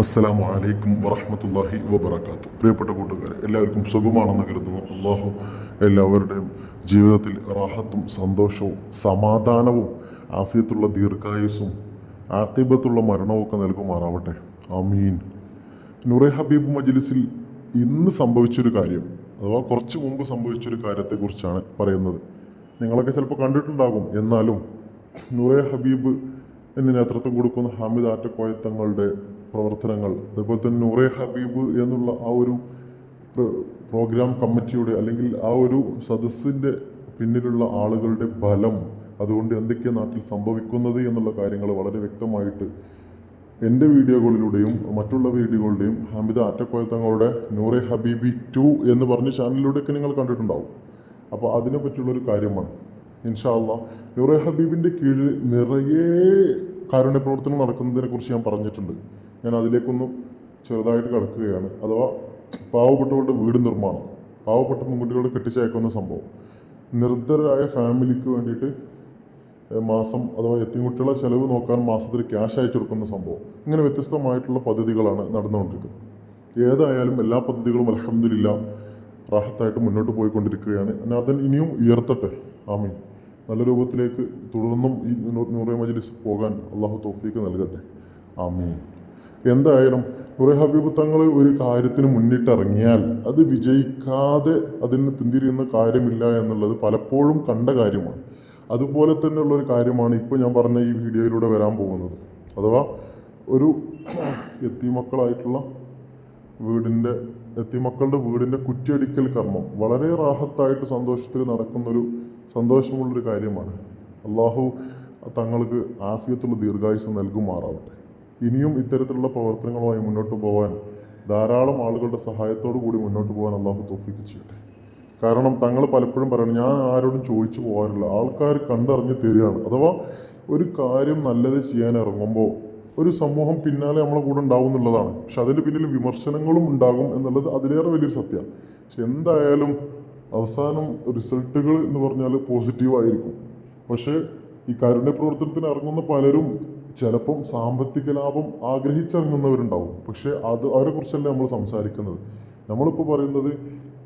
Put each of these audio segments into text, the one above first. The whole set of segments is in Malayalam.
അസ്സലാമു അലൈക്കും വറഹ്മത്തുള്ളാഹി വബറകാത്തു പ്രിയപ്പെട്ട കൂട്ടുകാരെ എല്ലാവർക്കും സുഖമാണെന്ന് കരുതുന്നു. അള്ളാഹു എല്ലാവരുടെയും ജീവിതത്തിൽ റാഹത്തും സന്തോഷവും സമാധാനവും ആഫിയത്തുള്ള ദീർഘായുസ്സും ആക്കിബത്തുള്ള ഒക്കെ നൽകുമാറാവട്ടെ. അമീൻ നുറേ ഹബീബ് മജ്ലിസിൽ ഇന്ന് സംഭവിച്ചൊരു കാര്യം അഥവാ കുറച്ച് മുമ്പ് സംഭവിച്ചൊരു കാര്യത്തെക്കുറിച്ചാണ് പറയുന്നത്. നിങ്ങളൊക്കെ ചിലപ്പോൾ കണ്ടിട്ടുണ്ടാകും. എന്നാലും നുറേ ഹബീബ് എന്നെ നേതൃത്വം കൊടുക്കുന്ന ഹാമിദ് ആറ്റക്കോയത്തങ്ങളുടെ പ്രവർത്തനങ്ങൾ. അതുപോലെ തന്നെ നൂറെ ഹബീബ് എന്നുള്ള ആ ഒരു പ്രോഗ്രാം കമ്മിറ്റിയുടെ അല്ലെങ്കിൽ ആ ഒരു സദസ്സിന്റെ പിന്നിലുള്ള ആളുകളുടെ ബലം അതുകൊണ്ട് എന്തൊക്കെയാണ് നാട്ടിൽ സംഭവിക്കുന്നത് എന്നുള്ള കാര്യങ്ങൾ വളരെ വ്യക്തമായിട്ട് എന്റെ വീഡിയോകളിലൂടെയും മറ്റുള്ള വീഡിയോകളുടെയും ഹമിദ ആറ്റക്കോയത്തങ്ങളുടെ നൂറെ ഹബീബി ടു എന്ന് പറഞ്ഞ ചാനലിലൂടെയൊക്കെ നിങ്ങൾ കണ്ടിട്ടുണ്ടാവും. അപ്പോൾ അതിനെ പറ്റിയുള്ളൊരു കാര്യമാണ്. ഇൻഷാല്ല നൂറെ ഹബീബിന്റെ കീഴിൽ നിറയെ കാരുണ്യ പ്രവർത്തനം നടക്കുന്നതിനെ കുറിച്ച് ഞാൻ പറഞ്ഞിട്ടുണ്ട്. ഞാൻ അതിലേക്കൊന്ന് ചെറുതായിട്ട് കടക്കുകയാണ്. അഥവാ പാവപ്പെട്ടവരുടെ വീട് നിർമ്മാണം. പാവപ്പെട്ട പെൺകുട്ടികളുടെ കെട്ടിച്ചയക്കുന്ന സംഭവം. നിർദ്ധരായ ഫാമിലിക്ക് വേണ്ടിയിട്ട് മാസം അഥവാ എത്തിൻകുട്ടികളെ ചെലവ് നോക്കാൻ മാസത്തിൽ ക്യാഷ് അയച്ചു കൊടുക്കുന്ന സംഭവം. ഇങ്ങനെ വ്യത്യസ്തമായിട്ടുള്ള പദ്ധതികളാണ് നടന്നുകൊണ്ടിരിക്കുന്നത്. ഏതായാലും എല്ലാ പദ്ധതികളും അലഹമില്ല റാഹത്തായിട്ട് മുന്നോട്ട് പോയിക്കൊണ്ടിരിക്കുകയാണ്. അതിന് ഇനിയും ഉയർത്തട്ടെ. ആമീൻ. നല്ല രൂപത്തിലേക്ക് തുടർന്നും ഈ നൂറെ മജ്ലിസ് പോകാൻ അള്ളാഹു തോഫീക്ക് നൽകട്ടെ. ആമീൻ. എന്തായാലും നൂറെ ഹബീബ് തങ്ങൾ ഒരു കാര്യത്തിന് മുന്നിട്ടിറങ്ങിയാൽ അത് വിജയിക്കാതെ അതിന് പിന്തിരിയുന്ന കാര്യമില്ല എന്നുള്ളത് പലപ്പോഴും കണ്ട കാര്യമാണ്. അതുപോലെ തന്നെയുള്ളൊരു കാര്യമാണ് ഇപ്പോൾ ഞാൻ പറഞ്ഞ ഈ വീഡിയോയിലൂടെ വരാൻ പോകുന്നത്. അഥവാ ഒരു എത്തിമക്കളായിട്ടുള്ള വീടിന്റെ എത്തിമക്കളുടെ വീടിന്റെ കുറ്റിയടിക്കൽ കർമ്മം വളരെ റാഹത്തായിട്ട് സന്തോഷത്തിൽ നടക്കുന്നൊരു സന്തോഷമുള്ളൊരു കാര്യമാണ്. അള്ളാഹു തങ്ങൾക്ക് ആഫിയത്തുള്ള ദീർഘായുസ് നൽകുമാറാവട്ടെ. ഇനിയും ഇത്തരത്തിലുള്ള പ്രവർത്തനങ്ങളുമായി മുന്നോട്ട് പോകാൻ ധാരാളം ആളുകളുടെ സഹായത്തോടു കൂടി മുന്നോട്ട് പോകാൻ അള്ളാഹു തോഫിക്ക് ചെയ്യട്ടെ. കാരണം തങ്ങൾ പലപ്പോഴും പറയണം ഞാൻ ആരോടും ചോദിച്ചു പോകാറില്ല. ആൾക്കാർ കണ്ടറിഞ്ഞ് തരികയാണ്. അഥവാ ഒരു കാര്യം നല്ലത് ചെയ്യാൻ ഇറങ്ങുമ്പോൾ ഒരു സമൂഹം പിന്നാലെ നമ്മളെ കൂടെ ഉണ്ടാവും എന്നുള്ളതാണ്. പക്ഷെ അതിന് പിന്നിൽ വിമർശനങ്ങളും ഉണ്ടാകും എന്നുള്ളത് അതിലേറെ വലിയൊരു സത്യമാണ്. പക്ഷെ എന്തായാലും അവസാനം റിസൾട്ടുകൾ എന്ന് പറഞ്ഞാൽ പോസിറ്റീവായിരിക്കും. പക്ഷേ ഈ കാരുണ്യ പ്രവർത്തനത്തിന് ഇറങ്ങുന്ന പലരും ചിലപ്പം സാമ്പത്തിക ലാഭം ആഗ്രഹിച്ചിറങ്ങുന്നവരുണ്ടാവും. പക്ഷേ അത് അവരെ കുറിച്ചല്ലേ നമ്മൾ സംസാരിക്കുന്നത്. നമ്മളിപ്പോൾ പറയുന്നത്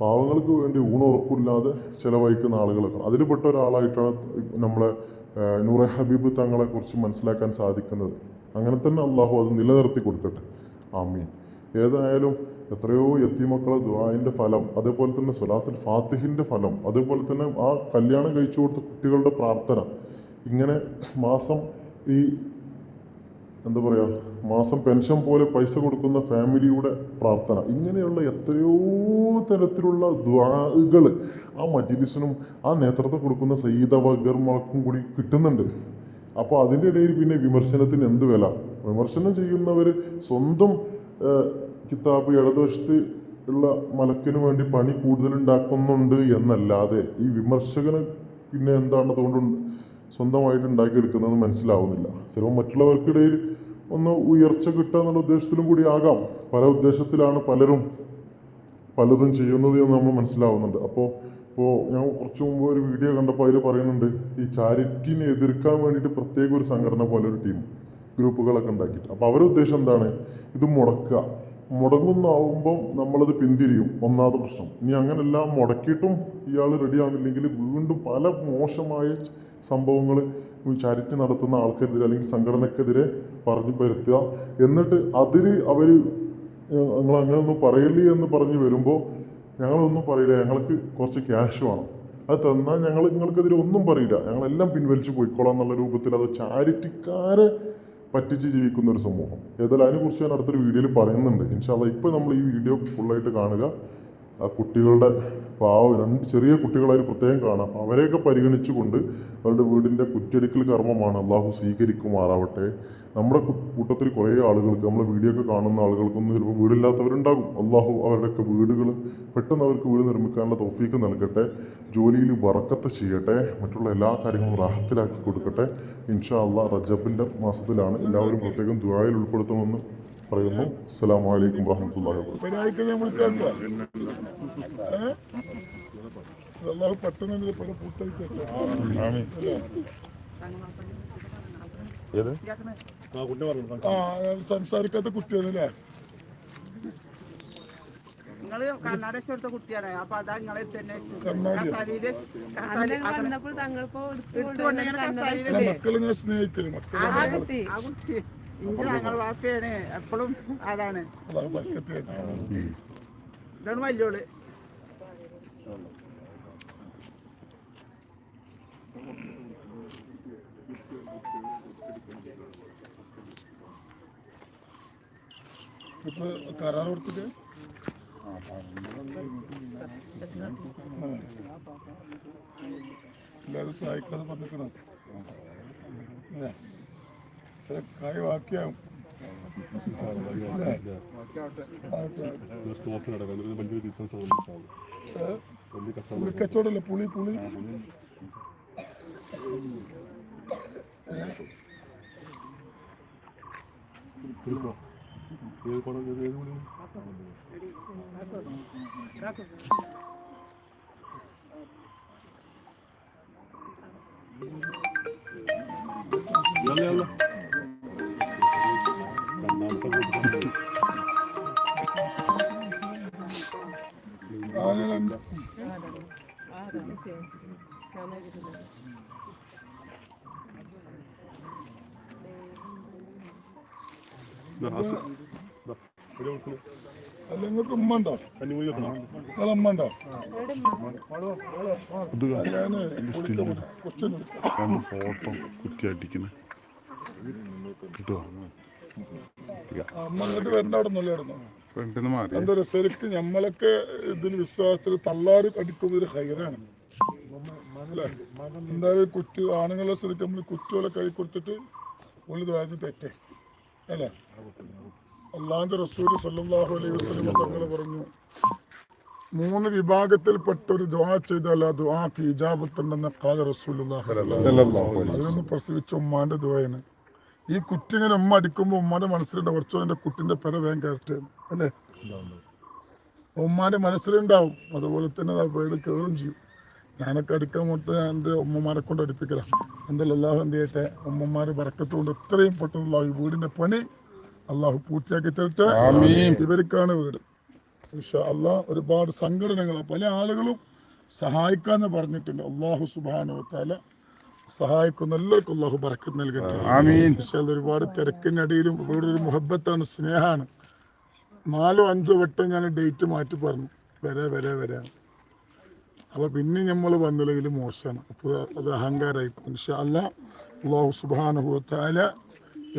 പാവങ്ങൾക്ക് വേണ്ടി ഊണുറപ്പില്ലാതെ ചിലവഴിക്കുന്ന ആളുകളൊക്കെ. അതിൽപ്പെട്ട ഒരാളായിട്ടാണ് നമ്മളെ നൂറെ ഹബീബ് തങ്ങളെ കുറിച്ച് മനസ്സിലാക്കാൻ സാധിക്കുന്നത്. അങ്ങനെ തന്നെ അള്ളാഹു അത് നിലനിർത്തി കൊടുക്കട്ടെ. ആമീൻ. ഏതായാലും എത്രയോ എത്തിമക്കളെ ദുബായിന്റെ ഫലം അതേപോലെ തന്നെ സ്വലാത്തുൽ ഫാത്തിഹിന്റെ ഫലം അതേപോലെ തന്നെ ആ കല്യാണം കഴിച്ചു കൊടുത്ത കുട്ടികളുടെ പ്രാർത്ഥന ഇങ്ങനെ മാസം ഈ എന്താ പറയുക മാസം പെൻഷൻ പോലെ പൈസ കൊടുക്കുന്ന ഫാമിലിയുടെ പ്രാർത്ഥന. ഇങ്ങനെയുള്ള എത്രയോ തരത്തിലുള്ള ദ്വാകൾ ആ മജിലിസിനും ആ നേതൃത്വം കൊടുക്കുന്ന സയ്യിദവഗർമാർക്കും കൂടി കിട്ടുന്നുണ്ട്. അപ്പോൾ അതിന്റെ ഇടയിൽ പിന്നെ വിമർശനത്തിന് എന്ത് വില? വിമർശനം ചെയ്യുന്നവർ സ്വന്തം കിതാബ് ഇടതുവശത്ത് ഉള്ള മലക്കിനു വേണ്ടി പണി കൂടുതലുണ്ടാക്കുന്നുണ്ട് എന്നല്ലാതെ ഈ വിമർശകന് പിന്നെ എന്താണ് അതുകൊണ്ട് സ്വന്തമായിട്ട് ഉണ്ടാക്കിയെടുക്കുന്നതെന്ന് മനസ്സിലാവുന്നില്ല. ചിലപ്പോൾ മറ്റുള്ളവർക്കിടയിൽ ഒന്ന് ഉയർച്ച കിട്ടുക എന്നുള്ള ഉദ്ദേശത്തിലും കൂടി ആകാം. പല ഉദ്ദേശത്തിലാണ് പലരും പലതും ചെയ്യുന്നത് എന്ന് നമ്മൾ മനസ്സിലാവുന്നുണ്ട്. അപ്പോൾ ഇപ്പോൾ ഞാൻ കുറച്ച് മുമ്പ് ഒരു വീഡിയോ കണ്ടപ്പോൾ അതിൽ പറയുന്നുണ്ട് ഈ ചാരിറ്റിനെ എതിർക്കാൻ വേണ്ടിയിട്ട് പ്രത്യേക ഒരു സംഘടന പോലെ ഒരു ടീം ഗ്രൂപ്പുകളൊക്കെ ഉണ്ടാക്കിയിട്ട്. അപ്പോൾ അവരുടെ ഉദ്ദേശം എന്താണ്? ഇത് മുടക്കുക. മുടങ്ങുന്നാവുമ്പം നമ്മളത് പിന്തിരിയും. ഒന്നാമത്തെ പ്രശ്നം. ഇനി അങ്ങനെല്ലാം മുടക്കിയിട്ടും ഇയാൾ റെഡി ആവുന്നില്ലെങ്കിൽ വീണ്ടും പല മോശമായ സംഭവങ്ങൾ ചാരിറ്റി നടത്തുന്ന ആൾക്കെതിരെ അല്ലെങ്കിൽ സംഘടനക്കെതിരെ പറഞ്ഞു വരുത്തുക എന്നിട്ട് അതിൽ അവർ ഞങ്ങൾ അങ്ങനെയൊന്നും പറയില്ലേ എന്ന് പറഞ്ഞ് വരുമ്പോൾ ഞങ്ങളൊന്നും പറയില്ല. ഞങ്ങൾക്ക് കുറച്ച് ക്യാഷ് വേണം. അത് തന്നാൽ ഞങ്ങൾ നിങ്ങൾക്കെതിരെ ഒന്നും പറയില്ല. ഞങ്ങളെല്ലാം പിൻവലിച്ച് പോയിക്കോളാം എന്നുള്ള രൂപത്തിൽ അത് ചാരിറ്റിക്കാരെ പറ്റിച്ച് ജീവിക്കുന്ന ഒരു സമൂഹം. ഏതായാലും അതിനെക്കുറിച്ച് ഞാൻ അടുത്തൊരു വീഡിയോയിൽ പറയുന്നുണ്ട്. ഇൻഷാല്ല ഇപ്പോൾ നമ്മൾ ഈ വീഡിയോ ഫുള്ളായിട്ട് കാണുക. ആ കുട്ടികളുടെ പാവ രണ്ട് ചെറിയ കുട്ടികളായി പ്രത്യേകം കാണാം. അവരെയൊക്കെ പരിഗണിച്ചുകൊണ്ട് അവരുടെ വീടിന്റെ കുറ്റടിക്കൽ കർമ്മമാണ് അള്ളാഹു സ്വീകരിക്കുമാറാവട്ടെ. നമ്മുടെ കൂട്ടത്തിൽ കുറേ ആളുകൾക്ക് നമ്മളെ വീഡിയോ ഒക്കെ കാണുന്ന ആളുകൾക്കൊന്നും ചിലപ്പോൾ വീടില്ലാത്തവരുണ്ടാകും. അള്ളാഹു അവരുടെയൊക്കെ വീടുകൾ പെട്ടെന്ന് അവർക്ക് വീട് നിർമ്മിക്കാനുള്ള തൗഫീക്ക് നൽകട്ടെ ജോലിയിൽ വറക്കത്ത് ചെയ്യട്ടെ മറ്റുള്ള എല്ലാ കാര്യങ്ങളും റാഹത്തിലാക്കി കൊടുക്കട്ടെ. ഇൻഷാ അള്ളാഹ് റജബിന്റെ മാസത്തിലാണ് എല്ലാവരും പ്രത്യേകം ദുബായിൽ ഉൾപ്പെടുത്തുമെന്ന് പറയുന്നു. അസ്സാം വലൈക്കും വറഹ്മത്തുള്ളാഹി വബറകാതുഹു. ഒരാഴ്ച നമ്മൾ കേൾക്കുക അള്ളാഹു പെട്ടെന്ന് ഏത്? ആ സംസാരിക്കാത്ത കുട്ടിയാണല്ലേ? നിങ്ങൾ കുട്ടിയാണ്. അപ്പൊ അതാ നിങ്ങളെ തന്നെ? കസാലിയിൽ ആ കുട്ടി. ഇന്റെ ഞങ്ങൾ വാപ്പയാണ്. എപ്പോഴും അതാണ്. ആയിട്ട്. ഇതാണ് വല്യോൾ ഇപ്പൊ കരാർ കൊടുത്തിട്ട് എല്ലാവരും സഹായിക്കാതെ അല്ലേ? ഇത് കായ് ബാക്കിയാവും അല്ലേ? ആവട്ടെ. ഏ? പുളിക്കച്ചവടല്ലേ പുളി പുളി ആ ഞാൻ രണ്ട് അല്ല നിങ്ങൾക്ക് ഉമ്മ ഉണ്ടോ നിങ്ങളെ ഉമ്മ ഉണ്ടോ ഞാൻ ക്വസ്റ്റ്യൻ ഫോട്ടോ കുത്തിയടിക്കുന്ന കിട്ടുമോ എന്താ ശരിക്കും നമ്മളൊക്കെ ഇതിന് വിശ്വാസത്തിൽ തള്ളാറ് കടിക്കുന്ന ഒരു ഹൈറാണ്? എന്തായാലും കുറ്റു ആണുങ്ങളെ ശരിക്കും നമ്മൾ കുറ്റുകളെ കൈ കൊടുത്തിട്ട് ഉള്ളു ദ്വാരം തെറ്റേ അല്ലേ? അള്ളാന്റെ റസൂൽ സല്ലാഹു അലൈഹി വസല്ലം തങ്ങൾ പറഞ്ഞു മൂന്ന് വിഭാഗത്തിൽപ്പെട്ട ഒരു ദുആ ചെയ്താൽ ആ ദുആക്ക് ഇജാബത്തുണ്ടെന്ന് കാല റസൂൽ അതിനൊന്ന് പ്രസവിച്ച ഉമ്മാന്റെ ദുആയാണ്. ഈ കുറ്റിങ്ങനെ ഉമ്മ അടിക്കുമ്പോൾ ഉമ്മാന്റെ മനസ്സിലുണ്ട് കുറച്ചോ എന്റെ കുട്ടിന്റെ പെര വേഗം കയറട്ടെ അല്ലേ? ഉമ്മാന്റെ മനസ്സിലുണ്ടാവും. അതുപോലെ തന്നെ ആ വേറെ കയറും ചെയ്യും. ഞാനൊക്കെ അടിക്കാൻ കൊടുത്ത് ഞാൻ എന്റെ ഉമ്മമാരെ കൊണ്ട് അടുപ്പിക്കലാണ് എന്തായാലും അള്ളാഹു എന്ത് ചെയ്യട്ടെ? ഉമ്മമാർ പറക്കത്ത് കൊണ്ട് എത്രയും പെട്ടെന്നുള്ള ഈ വീടിന്റെ പണി അള്ളാഹു പൂർത്തിയാക്കി തരട്ടെ. ഇവർക്കാണ് വീട്. അള്ളാഹ് ഒരുപാട് സംഘടനകൾ പല ആളുകളും സഹായിക്കാന്ന് പറഞ്ഞിട്ടുണ്ട്. അള്ളാഹു സുബാനോത്താല സഹായിക്കുന്ന എല്ലാവർക്കും അള്ളാഹു ബറക്കത്ത് നൽകട്ടെ. പക്ഷേ അത് ഒരുപാട് തിരക്കിനടിയിലും ഇവിടെ ഒരു മുഹബത്താണ് സ്നേഹമാണ് നാലോ അഞ്ചോ വട്ടം ഞാൻ ഡേറ്റ് മാറ്റി പറഞ്ഞു. വരെ വരെ വരാൻ അപ്പോൾ പിന്നെ നമ്മൾ വന്നില്ലെങ്കിൽ മോശമാണ്. അപ്പോൾ അത് അഹങ്കാരമായി പക്ഷേ അല്ല അള്ളാഹു സുബാനുഭവത്താല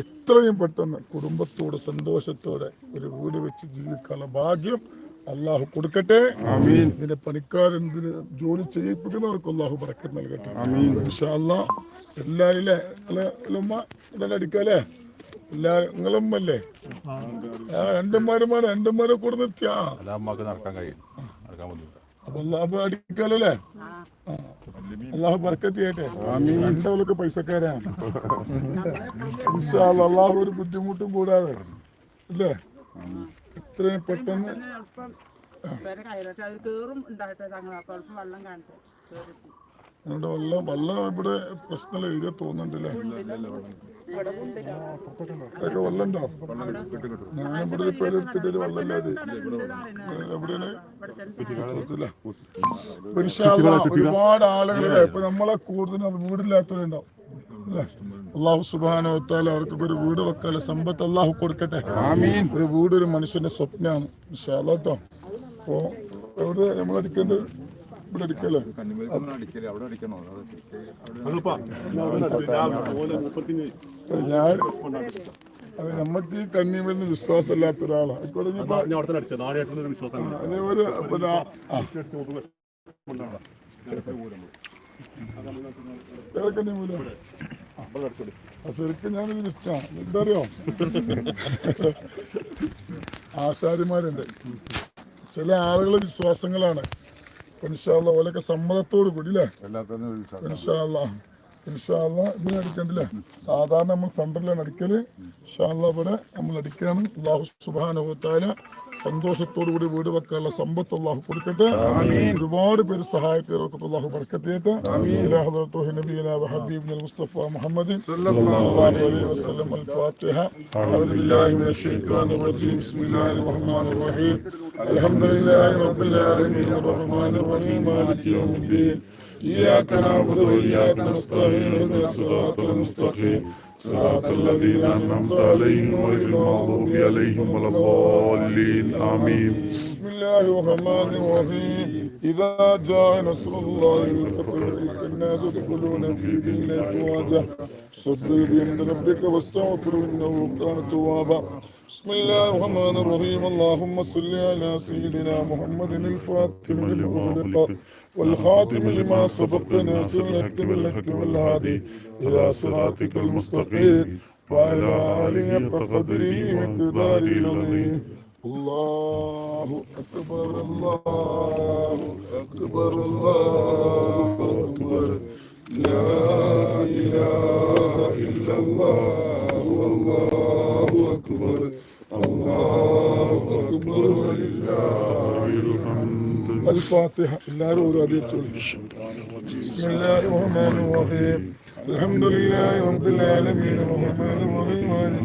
എത്രയും പെട്ടെന്ന് കുടുംബത്തോടെ സന്തോഷത്തോടെ ഒരു വീട് വെച്ച് ജീവിക്കാനുള്ള ഭാഗ്യം അള്ളാഹു കൊടുക്കട്ടെ. ഇതിന്റെ പണിക്കാരൻ ഇതിന് ജോലി ചെയ്യിപ്പിക്കുന്നവർക്ക് അള്ളാഹു പറക്കത്ത് നൽകട്ടെ. ഇൻഷാ അല്ലാ എല്ലാരും അല്ലേ അല്ലെ ഉമ്മ ഇതെല്ലാം അടിക്കല്ലേ എല്ലാരും നിങ്ങളുമ്മല്ലേ ആ രണ്ടന്മാരുമാണ് രണ്ടന്മാരെ കൂടെ നിർത്തിയാ? അമ്മയ്ക്ക് നടക്കാൻ കഴിയും നടക്കാൻ ബുദ്ധിമുട്ടാണ് അപ്പൊ അള്ളാഹ് അടിക്കാലല്ലേ അള്ളാഹു ബർക്കത്ത് ചെയ്യട്ടെ രണ്ടവലൊക്കെ പൈസക്കാരാണ്. ഇൻഷാ അല്ലാ, അള്ളാഹു ഒരു ബുദ്ധിമുട്ടും കൂടാതെ. അല്ലേ? എത്രയും പെട്ടെന്ന് കയറട്ടെ ഉണ്ടാകട്ടെ തങ്ങൾ അപ്പൊ വെള്ളം കാണട്ടെ. നമ്മുടെ വല്ല വല്ല ഇവിടെ പ്രശ്നമുള്ള ഏരിയ തോന്നുന്നുണ്ടല്ലേ? വല്ലണ്ടോ ഞാൻ ഇവിടെ പേരെടുത്തിട്ട് ഇല്ലാതെ എവിടെയാണ്? ഒരുപാട് ആളുകളില്ല? ഇപ്പൊ നമ്മളെ കൂടുതൽ അത് വീടില്ലാത്തവരുണ്ടാവും? അള്ളാഹു സുബാന അവർക്കൊക്കെ ഒരു വീട് വെക്കാനുള്ള സമ്പത്ത് അള്ളാഹു കൊടുക്കട്ടെ. ഒരു വീട് ഒരു മനുഷ്യന്റെ സ്വപ്നമാണ്. ഇൻഷാ അല്ലാ ട്ടോ. അപ്പോ എവിടെ നമ്മൾ അടിക്കേണ്ടത് ഇവിടെ അടിക്കല്ലേ ഞാൻ അത് നമുക്ക് ഈ കന്നിമരുന്ന് വിശ്വാസമില്ലാത്ത ഒരാളാണ് അതേപോലെ പിന്നെ ശരിക്കും ഞാനിത് ഇഷ്ടമാണ് എന്താ അറിയോ ആശാരിമാരുണ്ട്. ചില ആളുകളെ വിശ്വാസങ്ങളാണ്. ഇൻഷാല്ല ഓലൊക്കെ സമ്മതത്തോടു കൂടി അല്ലേ എല്ലാത്തിനും ഇൻഷാല്ല ഇൻഷാല്ല ഇതിന് അടിക്കണ്ടില്ലേ? സാധാരണ നമ്മൾ സെന്ററിലാണ് അടിക്കൽ. ഇൻഷാല്ല ഇവിടെ നമ്മൾ അടിക്കുകയാണ് അള്ളാഹു സുബാനുഭവത്തായ സന്തോഷത്തോടു കൂടി വീട് വെക്കാനുള്ള സമ്പത്ത് അള്ളാഹു കൊടുക്കട്ടെ ഒരുപാട് പേര് സഹായിക്കർക്ക് അള്ളാഹു ബർക്കത്തിയട്ടെ ഇലാ ഹദ്റത്തു നബിയിന വഹബീബിന മുസ്തഫ മുഹമ്മദ് സല്ലല്ലാഹു അലൈഹി വസല്ലം الفاتحة أعوذ بالله من الشيطان الرجيم بسم الله الرحمن الرحيم الحمد لله رب العالمين الرحمن الرحيم مالك يوم الدين إياك نعبد وإياك نستعين اهدنا الصراط المستقيم. صراط الذين أنعمت عليهم غير المغضوب عليهم ولا الضالين. آمين. بسم الله الرحمن الرحيم. إذا جاء نصر الله والفتح الناس يدخلون في دين أفواجا صدق بحمد ربك واستغفر إنه كان توابا. بسم الله الرحمن الرحيم. اللهم صل على سيدنا محمد الفاتح لما أغلق والخاتم لما سبق ناصر الحق بالحق والهادي إلى صراطك المستقيم. وعلى آله قدره ومقداره العظيم. الله أكبر الله أكبر الله أكبر. لا الفاتحة لا رورا بسم الله الرحمن الرحيم الحمد لله رب العالمين الرحمن الرحيم